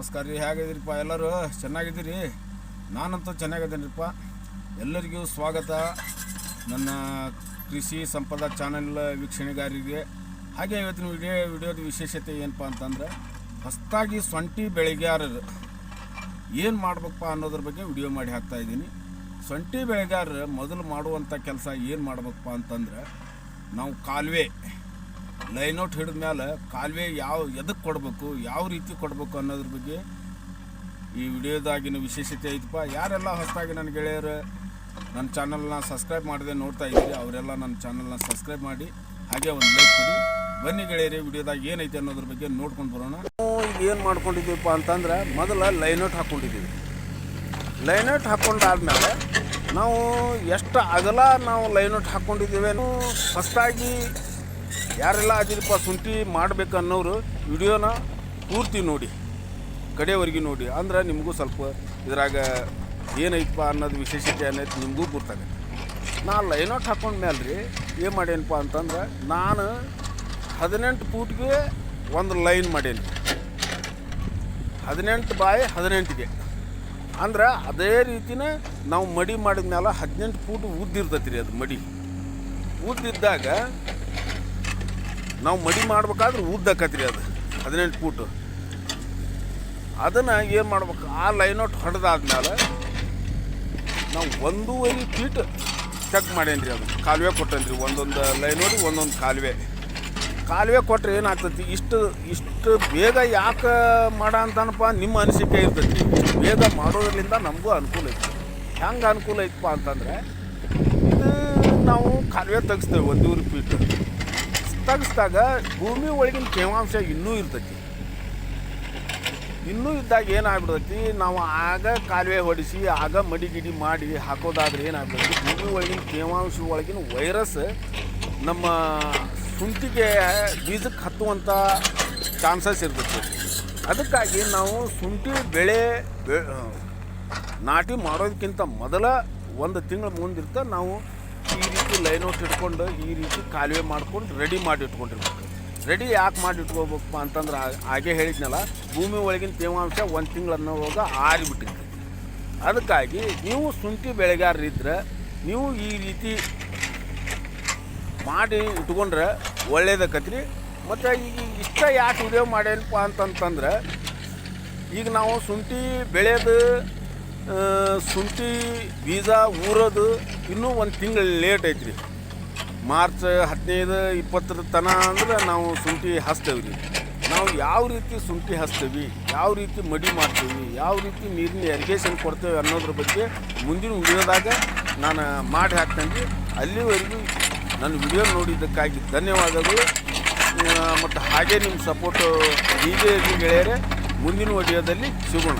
ನಮಸ್ಕಾರ ರೀ, ಹೇಗಿದ್ದೀರಿಪ್ಪ? ಎಲ್ಲರೂ ಚೆನ್ನಾಗಿದ್ದೀರಿ? ನಾನಂತೂ ಚೆನ್ನಾಗಿದ್ದೀನಿಪ್ಪ ಎಲ್ಲರಿಗೂ ಸ್ವಾಗತ. ನನ್ನ ಕೃಷಿ ಸಂಪದ ಚಾನೆಲ್ ವೀಕ್ಷಣೆಗಾರರಿಗೆ. ಹಾಗೆ ಇವತ್ತಿನ ವಿಡಿಯೋ, ವಿಡಿಯೋದ ವಿಶೇಷತೆ ಏನಪ್ಪ ಅಂತಂದ್ರೆ, ಹೊಸ್ತಾಗಿ ಸೊಂಟಿ ಬೆಳೆಗಾರರು ಏನು ಮಾಡ್ಬೇಕಪ್ಪ ಅನ್ನೋದ್ರ ಬಗ್ಗೆ ವಿಡಿಯೋ ಮಾಡಿ ಹಾಕ್ತಾ ಇದ್ದೀನಿ. ಸೊಂಟಿ ಬೆಳೆಗಾರರು ಮೊದಲು ಮಾಡುವಂಥ ಕೆಲಸ ಏನು ಮಾಡ್ಬೇಕಪ್ಪ ಅಂತಂದ್ರೆ, ನಾವು ಕಾಲುವೆ. ಲೈನೌಟ್ ಹಿಡಿದ ಮೇಲೆ ಕಾಲುವೆ ಯಾವ ಎದಕ್ಕೆ ಕೊಡಬೇಕು, ಯಾವ ರೀತಿ ಕೊಡಬೇಕು ಅನ್ನೋದ್ರ ಬಗ್ಗೆ ಈ ವಿಡಿಯೋದಾಗಿನ ವಿಶೇಷತೆ ಐತಪ್ಪ. ಯಾರೆಲ್ಲ ಹೊಸದಾಗಿ ನನ್ನ ಗೆಳೆಯರು ನನ್ನ ಚಾನಲ್ನ ಸಬ್ಸ್ಕ್ರೈಬ್ ಮಾಡದೆ ನೋಡ್ತಾ ಇದ್ದೀವಿ ಅವರೆಲ್ಲ ನನ್ನ ಚಾನಲ್ನ ಸಬ್ಸ್ಕ್ರೈಬ್ ಮಾಡಿ, ಹಾಗೆ ಒಂದು ಲೈಕ್ ಕೊಡಿ. ಬನ್ನಿ ಗೆಳೆಯರಿ, ವಿಡಿಯೋದಾಗ ಏನೈತೆ ಅನ್ನೋದ್ರ ಬಗ್ಗೆ ನೋಡ್ಕೊಂಡು ಬರೋಣ. ಈಗ ಏನು ಮಾಡ್ಕೊಂಡಿದ್ದೀವಪ್ಪ ಅಂತಂದ್ರೆ, ಮೊದಲ ಲೈನೌಟ್ ಹಾಕ್ಕೊಂಡಿದ್ದೀವಿ ಲೈನೌಟ್ ಹಾಕ್ಕೊಂಡಾದ್ಮೇಲೆ ನಾವು ಎಷ್ಟು ಅಗಲ ನಾವು ಲೈನೌಟ್ ಹಾಕ್ಕೊಂಡಿದ್ದೀವೇನು ಫಸ್ಟಾಗಿ ಯಾರೆಲ್ಲ ಅದಿರಪ್ಪ ಶುಂಠಿ ಮಾಡ್ಬೇಕು ಅನ್ನೋರು ವಿಡಿಯೋನ ಪೂರ್ತಿ ನೋಡಿ, ಕಡೆಯವರೆಗೆ ನೋಡಿ. ಅಂದ್ರೆ ನಿಮಗೂ ಸ್ವಲ್ಪ ಇದ್ರಾಗ ಏನೈತಪ್ಪ ಅನ್ನೋದು ವಿಶೇಷತೆ ಅನ್ನೋದು ನಿಮಗೂ ಗೊತ್ತಾಗುತ್ತೆ. ನಾನು ಲೈನೌಟ್ ಹಾಕೊಂಡ್ಮೇಲೆ ರೀ ಏನು ಮಾಡೇನಪ್ಪ ಅಂತಂದ್ರೆ ನಾನು ಹದಿನೆಂಟು ಫೂಟ್ಗೆ ಒಂದು ಲೈನ್ ಮಾಡೇನಿ ಹದಿನೆಂಟು ಬಾಯಿ ಹದಿನೆಂಟಿಗೆ. ಅಂದ್ರೆ ಅದೇ ರೀತಿನ ನಾವು ಮಡಿ ಮಾಡಿದ ಮೇಲೆ ಹದಿನೆಂಟು ಫೂಟ್ ಉದ್ದಿರ್ತೈತಿ ರೀ ಅದು ಮಡಿ. ಉದ್ದಿದ್ದಾಗ ನಾವು ಮಡಿ ಮಾಡ್ಬೇಕಾದ್ರೆ ಉದ್ದಕ್ಕತ್ರಿ ಅದು. ಹದಿನೆಂಟು ಫೂಟು. ಅದನ್ನು ಏನು ಮಾಡ್ಬೇಕು? ಆ ಲೈನೌಟ್ ಹೊಡೆದಾದ್ಮೇಲೆ ನಾವು ಒಂದೂವರೆ ಫೀಟ್ ಚೆಕ್ ಮಾಡೇನಿ ರೀ ಅದು. ಕಾಲುವೆ ಕೊಟ್ಟೇನಿ ರೀ ಒಂದೊಂದು ಲೈನೋಡಿ ಒಂದೊಂದು ಕಾಲುವೆ. ಕಾಲುವೆ ಕೊಟ್ಟರೆ ಏನಾಗ್ತೈತಿ? ಇಷ್ಟು ಇಷ್ಟು ಬೇಗ ಯಾಕೆ ಮಾಡ ಅಂತಾನಪ್ಪ? ನಿಮ್ಮ ಅನಿಸಿಕೆ ಇರ್ತೈತಿ. ಬೇಗ ಮಾಡೋದ್ರಿಂದ ನಮಗೂ ಅನುಕೂಲ ಐತಿ. ಹೆಂಗೆ ಅನುಕೂಲ ಐತಪ್ಪ ಅಂತಂದರೆ, ಇದು ನಾವು ಕಾಲುವೆ ತೆಗಿಸ್ತೇವೆ ಒಂದೂವರೆ ಫೀಟ್ ತೆಗಿಸ್ದಾಗ ಭೂಮಿ ಒಳಗಿನ ತೇವಾಂಶ ಇನ್ನೂ ಇರ್ತೈತಿ. ಇನ್ನೂ ಇದ್ದಾಗ ಏನಾಗ್ಬಿಡ್ತೈತಿ, ನಾವು ಆಗ ಕಾಲುವೆ ಹೊಡಿಸಿ, ಆಗ ಮಡಿಗಿಡಿ ಮಾಡಿ ಹಾಕೋದಾದ್ರೆ ಏನಾಗ್ಬಿಡ್ತೈತಿ, ಭೂಮಿ ಒಳಗಿನ ತೇವಾಂಶ ಒಳಗಿನ ವೈರಸ್ ನಮ್ಮ ಸುಂಟಿಗೆ ಬೀಜಕ್ಕೆ ಹತ್ತುವಂಥ ಚಾನ್ಸಸ್ ಇರ್ತೈತಿ. ಅದಕ್ಕಾಗಿ ನಾವು ಶುಂಠಿ ಬೆಳೆ ನಾಟಿ ಮಾಡೋದಕ್ಕಿಂತ ಮೊದಲ ಒಂದು ತಿಂಗಳ ಮುಂದಿರ್ತ ನಾವು ಈ ರೀತಿ ಲೈನ್ ಔಟ್ ಇಟ್ಕೊಂಡು ಈ ರೀತಿ ಕಾಲುವೆ ಮಾಡ್ಕೊಂಡು ರೆಡಿ ಮಾಡಿ ಇಟ್ಕೊಂಡಿರ್ಬೇಕು. ರೆಡಿ ಯಾಕೆ ಮಾಡಿ ಇಟ್ಕೋಬೇಕಪ್ಪ ಅಂತಂದ್ರೆ ಹಾಗೆ ಹೇಳಿದ್ನಲ್ಲ, ಭೂಮಿ ಒಳಗಿನ ತೇವಾಂಶ ಒಂದು ತಿಂಗಳು ಅನ್ನೋವಾಗ ಆರಿಬಿಟ್ಟಿರ್ತೈತಿ ಅದಕ್ಕಾಗಿ ನೀವು ಶುಂಠಿ ಬೆಳೆಗಾರರಿದ್ದರೆ ನೀವು ಈ ರೀತಿ ಮಾಡಿ ಇಟ್ಕೊಂಡ್ರೆ ಒಳ್ಳೇದಕ್ಕತ್ರಿ ಮತ್ತು ಈಗ ಇಷ್ಟ ಯಾಕೆ ಉದ್ಯೋಗ ಮಾಡೇನಪ್ಪ ಅಂತಂತಂದ್ರೆ, ಈಗ ನಾವು ಶುಂಠಿ ಬೆಳೆಯೋದು ಶುಂಠಿ, ಬೀಜ ಊರೋದು ಇನ್ನೂ ಒಂದು ತಿಂಗಳು ಲೇಟ್ ಐತ್ರಿ. ಮಾರ್ಚ್ ಹದಿನೈದು, ಇಪ್ಪತ್ತರ ತನ ಅಂದ್ರೆ ನಾವು ಶುಂಠಿ ಹಚ್ತೇವೆ ರೀ. ನಾವು ಯಾವ ರೀತಿ ಶುಂಠಿ ಹಚ್ತೇವೆ, ಯಾವ ರೀತಿ ಮಡಿ ಮಾಡ್ತೀವಿ, ಯಾವ ರೀತಿ ನೀರಿನ ಎರಿಗೇಷನ್ ಕೊಡ್ತೇವೆ ಅನ್ನೋದ್ರ ಬಗ್ಗೆ ಮುಂದಿನ ವಿಡಿಯೋದಾಗ ನಾನು ಮಾಡಿ ಹಾಕ್ತೇನೆ ಅಲ್ಲಿವರೆಗೂ ನನ್ನ ವಿಡಿಯೋ ನೋಡಿದ್ದಕ್ಕಾಗಿ ಧನ್ಯವಾದಗಳು. ಮತ್ತು ಹಾಗೆ ನಿಮ್ಮ ಸಪೋರ್ಟು ಹೀಗೆ ಗೆಳೆಯರೆ, ಮುಂದಿನ ವಿಡಿಯೋದಲ್ಲಿ ಸಿಗೋಣ.